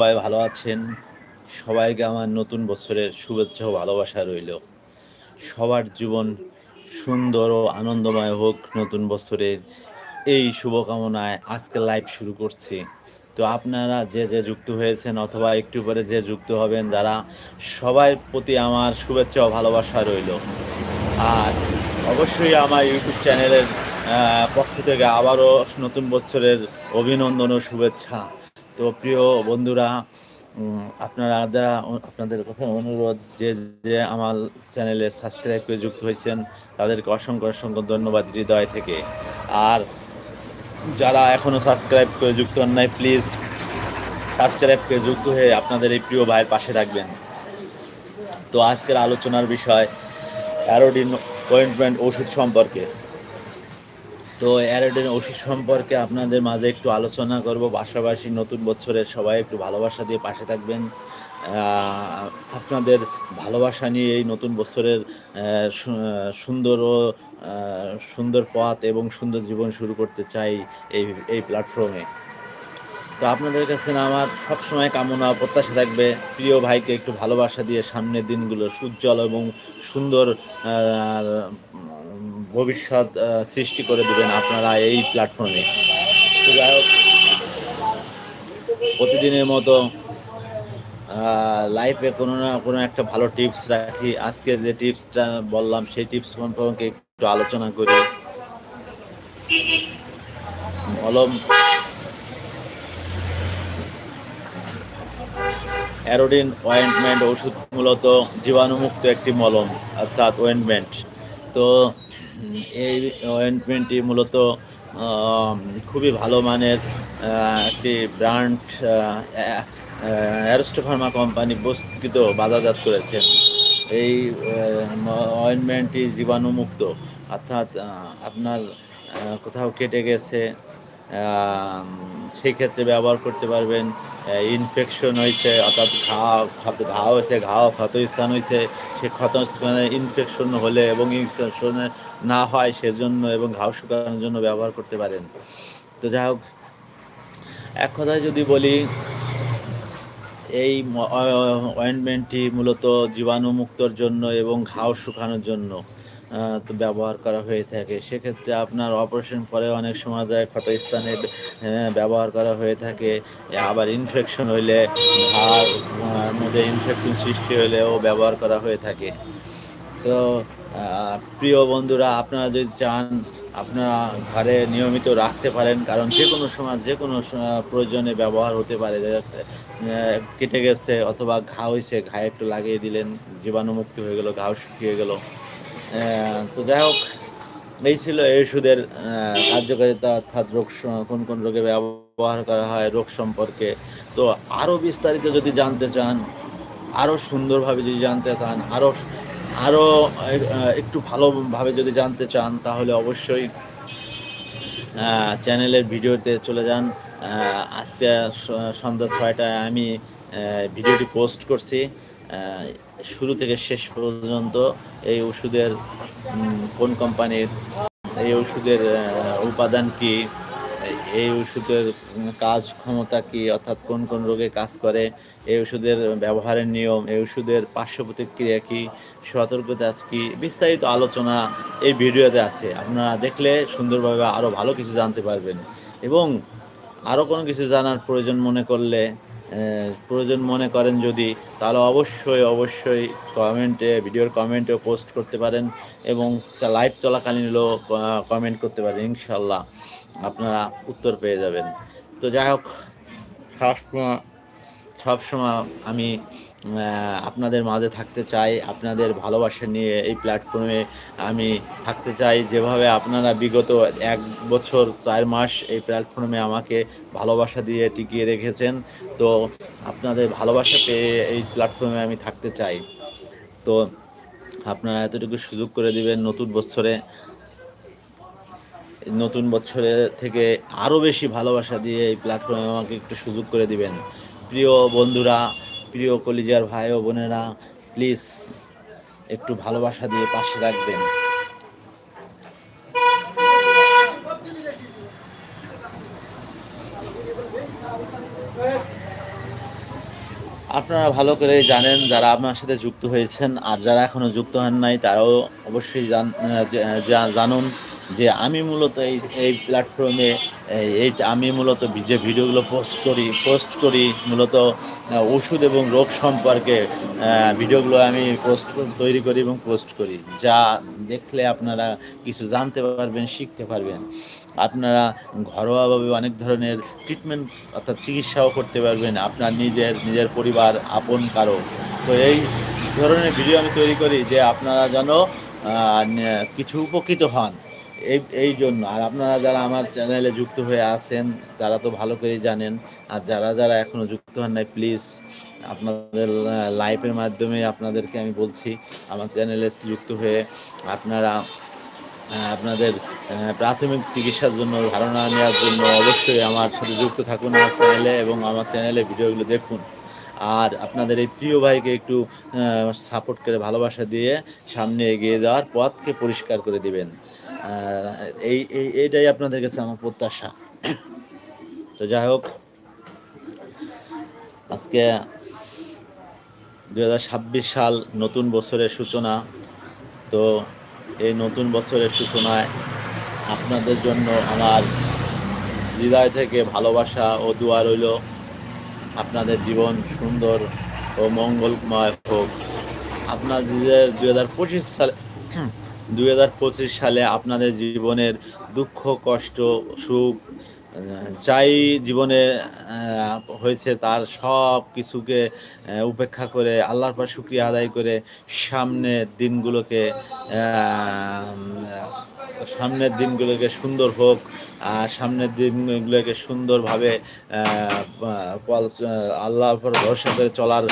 সবাই ভালো আছেন। সবাইকে আমার নতুন বছরের শুভেচ্ছা ও ভালোবাসা রইল। সবার জীবন সুন্দর ও আনন্দময় হোক নতুন বছরের এই শুভকামনায় আজকে লাইভ শুরু করছি। তো আপনারা যে যে যুক্ত হয়েছেন অথবা একটু পরে যে যুক্ত হবেন, যারা সবার প্রতি আমার শুভেচ্ছা ও ভালোবাসা রইল। আর অবশ্যই আমার ইউটিউব চ্যানেলের পক্ষ থেকে আবারও নতুন বছরের অভিনন্দন ও শুভেচ্ছা। তো প্রিয় বন্ধুরা আপনারা যারা আপনাদের কথা অনুরোধ যে যে আমার চ্যানেলে সাবস্ক্রাইব করে যুক্ত হয়েছেন, তাদেরকে অসংখ্য অসংখ্য ধন্যবাদ হৃদয় থেকে। আর যারা এখনও সাবস্ক্রাইব করে যুক্ত হন নাই, প্লিজ সাবস্ক্রাইব করে যুক্ত হয়ে আপনাদের এই প্রিয় ভাইয়ের পাশে থাকবেন। তো আজকের আলোচনার বিষয় অ্যারোডিন অয়েন্টমেন্ট ওষুধ সম্পর্কে। তো অ্যারোডিন ওষুধ সম্পর্কে আপনাদের মাঝে একটু আলোচনা করব। পাশাপাশি নতুন বছরের সবাই একটু ভালোবাসা দিয়ে পাশে থাকবেন। আপনাদের ভালোবাসা নিয়ে এই নতুন বছরের সুন্দর ও সুন্দর পথ এবং সুন্দর জীবন শুরু করতে চাই এই এই প্ল্যাটফর্মে। তো আপনাদের কাছে না আমার সবসময় কামনা, প্রত্যাশা থাকবে, প্রিয় ভাইকে একটু ভালোবাসা দিয়ে সামনের দিনগুলো সুজ্জ্বল এবং সুন্দর ভবিষ্যৎ সৃষ্টি করে দেবেন আপনারা এই প্ল্যাটফর্মে তো যাই হোক, প্রতিদিনের মতো লাইফে কোনো না কোনো একটা ভালো টিপস রাখি। আজকে যে টিপসটা বললাম, সেই টিপস সম্পর্কে একটু আলোচনা করি। মলম অ্যারোডিন অয়েন্টমেন্ট ওষুধ মূলত জীবাণুমুক্ত একটি মলম, অর্থাৎ অয়েন্টমেন্ট তো এই অয়েন্টমেন্টটি মূলত খুবই ভালো মানের একটি ব্র্যান্ড অ্যারোস্টো ফার্মা কোম্পানি বস্তুকৃত বাজারজাত করেছে। এই অয়েন্টমেন্টটি জীবাণুমুক্ত, অর্থাৎ আপনার কোথাও কেটে গেছে সেই ক্ষেত্রে ব্যবহার করতে পারবেন। ইনফেকশন হয়েছে অর্থাৎ ঘা ঘা হয়েছে ঘা ক্ষত স্থান হয়েছে সে ক্ষত স্থানে ইনফেকশন হলে এবং ইনফেকশন না হয় সেজন্য এবং ঘাও শুকানোর জন্য ব্যবহার করতে পারেন। তো যাই হোক, এক কথায় যদি বলি, এই অয়েন্টমেন্টটি মূলত জীবাণুমুক্তর জন্য এবং ঘাও শুকানোর জন্য। ব্যবহার করা হয়ে থাকে। সেক্ষেত্রে আপনার অপারেশন পরে অনেক সময় যায় ক্ষত স্থানে ব্যবহার করা হয়ে থাকে। আবার ইনফেকশন হইলে, ঘাড় মধ্যে ইনফেকশন সৃষ্টি হলেও ব্যবহার করা হয়ে থাকে। তো প্রিয় বন্ধুরা, আপনারা যদি চান, আপনারা ঘরে নিয়মিত রাখতে পারেন, কারণ যে কোনো সময়, যে কোনো প্রয়োজনে ব্যবহার হতে পারে। কেটে গেছে অথবা ঘা হয়েছে ঘায়ে একটু লাগিয়ে দিলেন, জীবাণুমুক্ত হয়ে গেল, ঘাও শুকিয়ে গেল। তো যাই হোক, এই ছিল এই ওষুধের কার্যকারিতা, অর্থাৎ রোগ কোন কোন রোগে ব্যবহার করা হয়, রোগ সম্পর্কে। তো আরও বিস্তারিত যদি জানতে চান আরও সুন্দরভাবে যদি জানতে চান আরও আরও একটু ভালোভাবে যদি জানতে চান, তাহলে অবশ্যই চ্যানেলের ভিডিওতে চলে যান। আজকে সন্ধ্যা ছয়টায় আমি ভিডিওটি পোস্ট করছি। শুরু থেকে শেষ পর্যন্ত এই ওষুধের কোন কোম্পানির, এই ওষুধের উপাদান কি, এই ওষুধের কাজ ক্ষমতা কি, অর্থাৎ কোন কোন রোগে কাজ করে, এই ওষুধের ব্যবহারের নিয়ম, এই ওষুধের পার্শ্ব প্রতিক্রিয়া কী, সতর্কতা কি, বিস্তারিত আলোচনা এই ভিডিওতে আছে। আপনারা দেখলে সুন্দরভাবে আরও ভালো কিছু জানতে পারবেন। এবং আরও কোনো কিছু জানার প্রয়োজন মনে করলে প্রয়োজন মনে করেন যদি, তাহলে অবশ্যই অবশ্যই কমেন্টে ভিডিওর কমেন্টে পোস্ট করতে পারেন এবং লাইভ চলাকালীনও কমেন্ট করতে পারেন ইনশাল্লাহ আপনারা উত্তর পেয়ে যাবেন। তো যাই হোক, সবসময় সবসময় আমি আপনাদের মাঝে থাকতে চাই, আপনাদের ভালোবাসা নিয়ে এই প্ল্যাটফর্মে আমি থাকতে চাই। যেভাবে আপনারা বিগত এক বছর, চার মাস এই প্ল্যাটফর্মে আমাকে ভালোবাসা দিয়ে টিকিয়ে রেখেছেন, তো আপনাদের ভালোবাসা পেয়ে এই প্ল্যাটফর্মে আমি থাকতে চাই। তো আপনারা এতটুকু সুযোগ করে দিবেন নতুন বছরে। নতুন বছরে থেকে আরও বেশি ভালোবাসা দিয়ে এই প্ল্যাটফর্মে আমাকে একটু সুযোগ করে দিবেন। প্রিয় বন্ধুরা প্রিয় কলিজার ভাই ও বোনেরা প্লিজ একটু ভালোবাসা দিয়ে পাশে রাখবেন। আপনারা ভালো করেই জানেন যারা আপনার সাথে যুক্ত হয়েছেন আর যারা এখনও যুক্ত হন নাই, তারাও অবশ্যই জানুন। যে আমি মূলত এই এই প্ল্যাটফর্মে এই আমি মূলত যে ভিডিওগুলো পোস্ট করি পোস্ট করি মূলত ওষুধ এবং রোগ সম্পর্কে ভিডিওগুলো আমি পোস্ট তৈরি করি এবং পোস্ট করি। যা দেখলে আপনারা কিছু জানতে পারবেন, শিখতে পারবেন। আপনারা ঘরোয়াভাবে অনেক ধরনের ট্রিটমেন্ট অর্থাৎ চিকিৎসাও করতে পারবেন। আপনার নিজের নিজের পরিবার, আপন কারও। তো এই ধরনের ভিডিও আমি তৈরি করি যে আপনারা যেন কিছু উপকৃত হন। এই এই জন্য। আর আপনারা যারা আমার চ্যানেলে যুক্ত হয়ে আছেন, তারা তো ভালো করেই জানেন। আর যারা যারা এখনও যুক্ত হন নাই প্লিজ আপনাদের লাইভের মাধ্যমে আপনাদেরকে আমি বলছি, আমার চ্যানেলে যুক্ত হয়ে আপনারা আপনাদের প্রাথমিক চিকিৎসার জন্য, ধারণা নেওয়ার জন্য অবশ্যই আমার সাথে যুক্ত থাকুন আমার চ্যানেলে এবং আমার চ্যানেলে ভিডিওগুলো দেখুন। আর আপনাদের এই প্রিয় ভাইকে একটু সাপোর্ট করে ভালোবাসা দিয়ে সামনে এগিয়ে যাওয়ার পথকে পরিষ্কার করে দিবেন। এই এই, এইটাই আপনাদের কাছে আমার প্রত্যাশা। তো যাই হোক, আজকে দু হাজার ছাব্বিশ সাল নতুন বছরের সূচনা। তো এই নতুন বছরের সূচনায় আপনাদের জন্য আমার হৃদয় থেকে ভালোবাসা ও দোয়া রইল। আপনাদের জীবন সুন্দর ও মঙ্গলময় হোক। আপনার দু হাজার পঁচিশ সালে দুই হাজার পঁচিশ সালে আপনাদের জীবনের দুঃখ, কষ্ট, সুখ চাই জীবনে হয়েছে তার সব কিছুকে উপেক্ষা করে, আল্লাহর পর শুক্রিয়া আদায় করে সামনের দিনগুলোকে সামনের দিনগুলোকে সুন্দর হোক, আর সামনের দিনগুলোকে সুন্দরভাবে উপর ভরসা করে চলার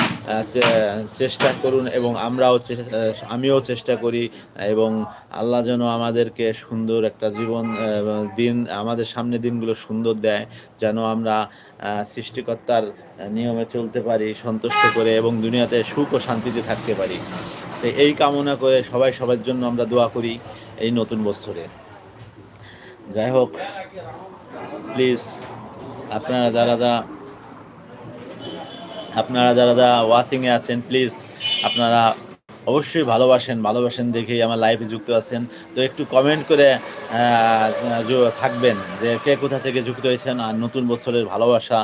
চেষ্টা করুন এবং আমরাও আমিও চেষ্টা করি এবং আল্লাহ যেন আমাদেরকে সুন্দর একটা জীবন দিন, আমাদের সামনে দিনগুলো সুন্দর দেয়, যেন আমরা সৃষ্টিকর্তার নিয়মে চলতে পারি, সন্তুষ্ট করে এবং দুনিয়াতে সুখ ও শান্তিতে থাকতে পারি। তো এই কামনা করে সবাই সবার জন্য আমরা দোয়া করি। এই নতুন বছরে। যাই হোক প্লিজ আপনারা যারা যা, আপনারা যারা যা ওয়াচিংয়ে আছেন প্লিজ আপনারা অবশ্যই ভালোবাসেন ভালোবাসেন দেখেই আমার লাইফে যুক্ত আছেন। তো একটু কমেন্ট করে থাকবেন যে কে কোথা থেকে যুক্ত হয়েছেন আর নতুন বছরের ভালোবাসা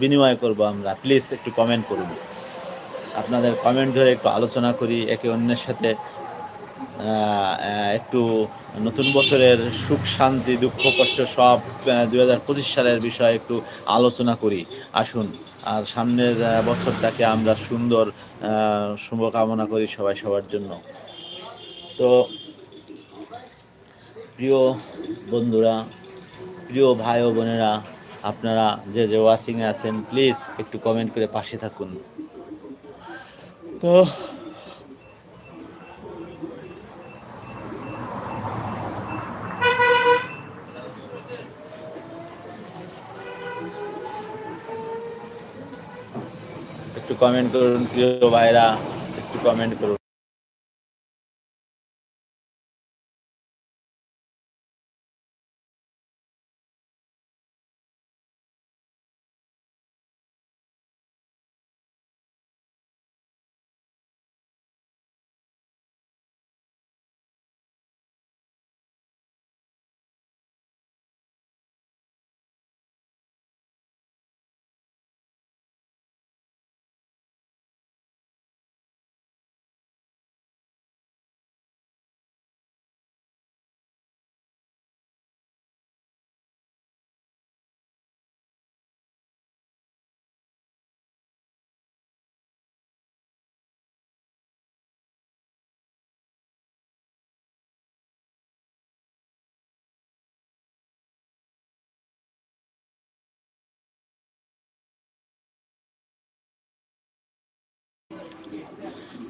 বিনিময় করব আমরা। প্লিজ একটু কমেন্ট করুন। আপনাদের কমেন্ট ধরে একটু আলোচনা করি, একে অন্যের সাথে একটু নতুন বছরের সুখ, শান্তি, দুঃখ, কষ্ট সব দুই হাজার পঁচিশ সালের বিষয়ে একটু আলোচনা করি। আসুন, আর সামনের বছরটাকে আমরা সুন্দর শুভকামনা করি সবাই সবার জন্য। তো, প্রিয় বন্ধুরা, প্রিয় ভাই ও বোনেরা, আপনারা যে যে ওয়াচিংয়ে আছেন প্লিজ একটু কমেন্ট করে পাশে থাকুন। তো কমেন্ট করুন প্রিয় ভাইরা একটু কমেন্ট করুন।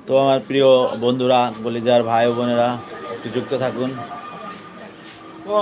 তো আমার প্রিয় বন্ধুরা গলিজার ভাই বোনেরা একটু যুক্ত থাকুন। ও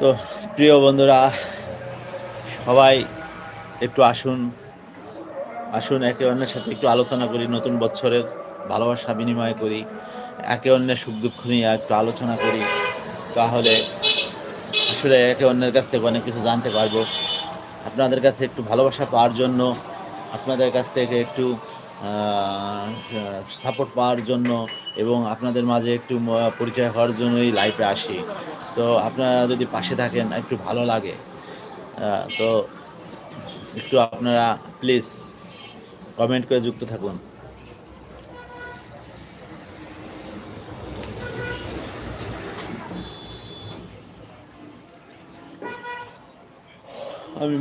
তো প্রিয় বন্ধুরা, সবাই একটু আসুন আসুন একে অন্যের সাথে একটু আলোচনা করি, নতুন বছরের ভালোবাসা বিনিময় করি, একে অন্যের সুখ দুঃখ নিয়ে একটু আলোচনা করি। তাহলে আসলে একে অন্যের কাছ থেকে অনেক কিছু জানতে পারব। আপনাদের কাছে একটু ভালোবাসা পাওয়ার জন্য, আপনাদের কাছ থেকে একটু সাপোর্ট পাওয়ার জন্য এবং আপনাদের মাঝে একটু পরিচয় হওয়ার জন্যই লাইফে আসি। তো আপনারা যদি পাশে থাকেন, একটু ভালো লাগে। তো একটু আপনারা প্লিজ কমেন্ট করে যুক্ত থাকুন। আমি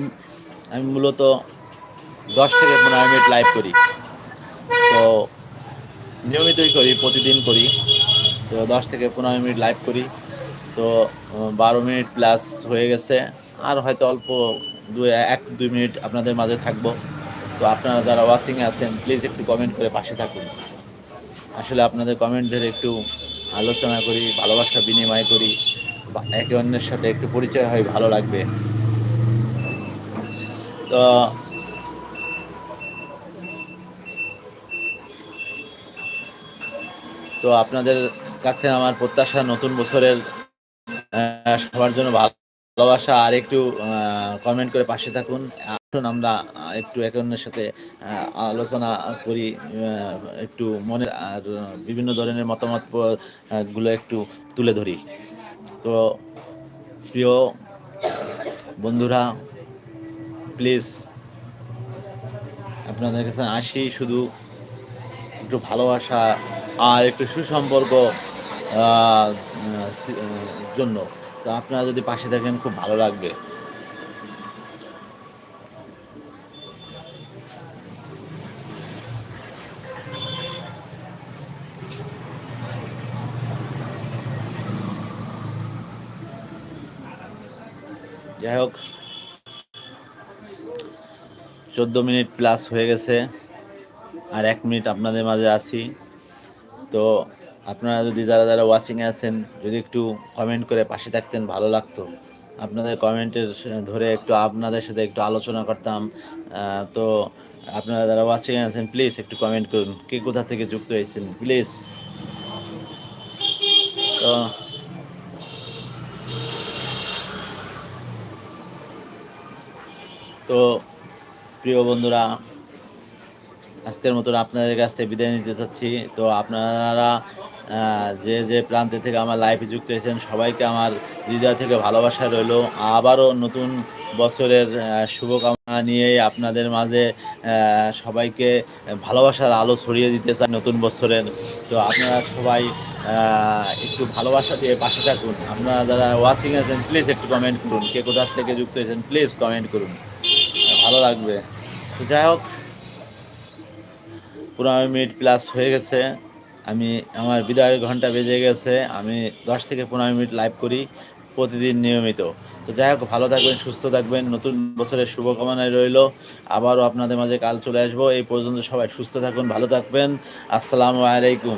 আমি মূলত দশ থেকে পনেরো মিনিট লাইভ করি। তো নিয়মিতই করি, প্রতিদিন করি। তো দশ থেকে পনেরো মিনিট লাইভ করি। তো বারো মিনিট প্লাস হয়ে গেছে। আর হয়তো অল্প দু এক, দুই মিনিট আপনাদের মাঝে থাকব। তো আপনারা যারা ওয়াচিংয়ে আছেন প্লিজ একটু কমেন্ট করে পাশে থাকুন। আসলে আপনাদের কমেন্ট ধরে একটু আলোচনা করি, ভালোবাসা বিনিময় করি একে অন্যের সাথে একটু পরিচয় হয়, ভালো লাগবে। তো তো আপনাদের কাছে আমার প্রত্যাশা নতুন বছরের সবার জন্য ভালোবাসা আর একটু কমেন্ট করে পাশে থাকুন। আসুন আমরা একটু একে অন্যের সাথে আলোচনা করি একটু মনের আর বিভিন্ন ধরনের মতামতগুলো একটু তুলে ধরি। তো প্রিয় বন্ধুরা প্লিজ আপনাদের কাছে আসি শুধু একটু ভালোবাসা আর একটু সুসম্পর্ক জন্য। তো আপনারা যদি পাশে থাকেন, খুব ভালো লাগবে। যাই হোক, চোদ্দ মিনিট প্লাস হয়ে গেছে, আর এক মিনিট আপনাদের মাঝে আছি। তো আপনারা যদি যারা যারা ওয়াচিংয়ে আছেন, যদি একটু কমেন্ট করে পাশে থাকতেন, ভালো লাগতো। আপনাদের কমেন্টের ধরে একটু আপনাদের সাথে একটু আলোচনা করতাম। তো আপনারা যারা ওয়াচিংয়ে আছেন প্লিজ একটু কমেন্ট করুন, কে কোথা থেকে যুক্ত হয়েছেন প্লিজ তো তো, প্রিয় বন্ধুরা আজকের মতন আপনাদের কাছ থেকে বিদায় নিতে চাচ্ছি। তো আপনারা যে যে প্রান্তে থেকে আমার লাইফে যুক্ত হয়েছেন, সবাইকে আমার হৃদয় থেকে ভালোবাসা রইল। আবারও নতুন বছরের শুভকামনা নিয়ে আপনাদের মাঝে সবাইকে ভালোবাসার আলো ছড়িয়ে দিতে চাই নতুন বছরের। তো আপনারা সবাই একটু ভালোবাসা দিয়ে পাশে থাকুন। আপনারা যারা ওয়াচিং আছেন প্লিজ একটু কমেন্ট করুন। কে কোথার থেকে যুক্ত হয়েছেন প্লিজ কমেন্ট করুন। ভালো লাগবে। তো যাই হোক পনেরো মিনিট প্লাস হয়ে গেছে। আমি, আমার বিদায়ের ঘণ্টা বেজে গেছে। আমি দশ থেকে পনেরো মিনিট লাইভ করি প্রতিদিন নিয়মিত। তো যাই হোক, ভালো থাকবেন, সুস্থ থাকবেন। নতুন বছরের শুভকামনায় রইল। আবারও আপনাদের মাঝে কাল চলে আসব। এই পর্যন্ত সবাই সুস্থ থাকুন, ভালো থাকবেন। আসসালামু আলাইকুম।